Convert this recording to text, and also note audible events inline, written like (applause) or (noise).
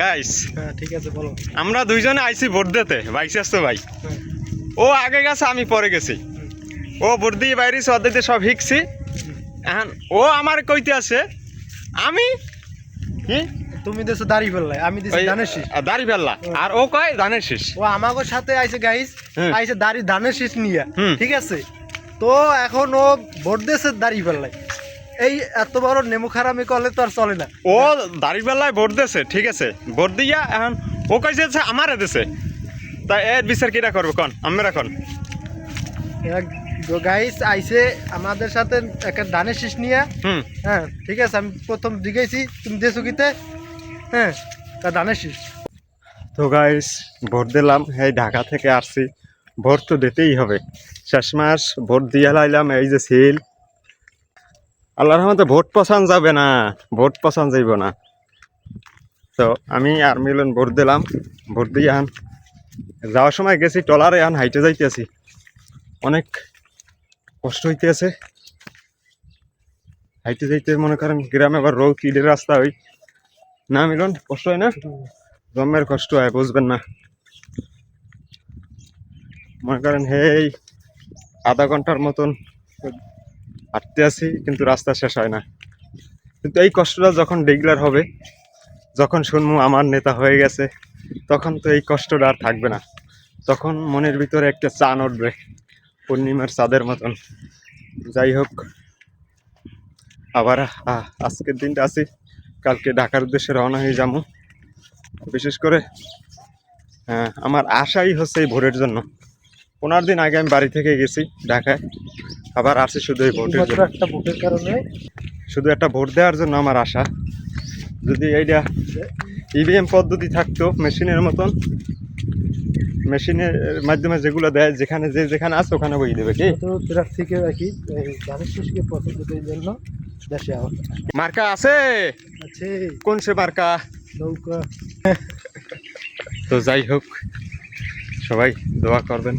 Guys হ্যাঁ ঠিক আছে বলো। আমরা দুইজনে আইছি ভোট দিতে বাইসে আসতো ভাই। ও আগে গেছে আমি পরে গেছি। ও ভোট দিয়ে বাইরে অর্ধেক সব শিখছি। এখন ও আমার কইতে আছে আমি কি? তুমি দেশে দাড়ি ফেললাই আমি দিছি ধানের শীষ। দাড়ি ফেললা। আর ও কয় ধানের শীষ। ও আমাকে সাথে আইছে গাইস। আইছে দাড়ি ধানের শীষ নিয়ে ঠিক আছে? তো এখন ও ভোট দেশে দাড়ি ফেললাই। এই এত বড় নেমু খারামি করলে তো আর চলে না। ও দাড়ি বেলায় ভোট দিছে ঠিক আছে। ভোট দিয়া এখন ও যে আমারে দিছে। তা এর বিচার কিটা করব কন? আমরা কন। গাইস আইছে আমাদের সাথে একটা ধানের শীষ নিয়ে। হুম। হ্যাঁ ঠিক আছে আমি প্রথম দিকেছি তুমি দেশো কিতে? হ্যাঁ তা ধানের শীষ। তো গাইস ভোট দিলাম এই ঢাকা থেকে আসছি। ভোট তো দিতেই হবে। শেষ মাস ভোট দিয়ে লাইলাম এই যে সিল। আল্লাহর রহমতে ভোট পছন্দ যাবে না, ভোট পছন্দ যাইব না। তো আমি আর মিলন ভোট দিলাম, ভোট দিয়ে আন যাওয়ার সময় গেছি টলারে আন হাইটে যাইতেছি। অনেক কষ্ট হইতেছে। হাইটে যাইতে মনে করেন গ্রামে আবার রোদ ইটের রাস্তা ওই। না মিলন, কষ্ট হয় না? জন্মের কষ্ট হয়, বুঝবেন না। মনে করেন, হেই, আধা ঘণ্টার মতন হাঁটতে আছি কিন্তু রাস্তা শেষ হয় না। কিন্তু এই কষ্টটা যখন রেগুলার হবে যখন শুনব আমার নেতা হয়ে গেছে তখন তো এই কষ্টটা আর থাকবে না। তখন মনের ভিতরে একটা চান উঠবে পূর্ণিমার চাঁদের মতন। যাই হোক আবার আজকের দিনটা আছি। কালকে ঢাকার উদ্দেশ্যে রওনা হয়ে যাব। বিশেষ করে হ্যাঁ, আমার আশাই হচ্ছে এই ভোটের জন্য। পনেরো দিন আগে আমি বাড়ি থেকে গেছি ঢাকায়। আবার আসছি শুধু এই ভোটের জন্য। একটা ভোটের কারণে? শুধু একটা ভোট দেওয়ার জন্য আমার আশা। যদি এইটা ইভিএম পদ্ধতি থাকতো মেশিনের মতন মেশিনের মাধ্যমে যেগুলো দেয় যেখানে যে যেখানে আছে ওখানে বই দেবে কি? ধানের পছন্দের জন্য দেশে মার্কা আছে? আছে। কোন সে মার্কা? নৌকা। (laughs) তো যাই হোক সবাই দোয়া করবেন।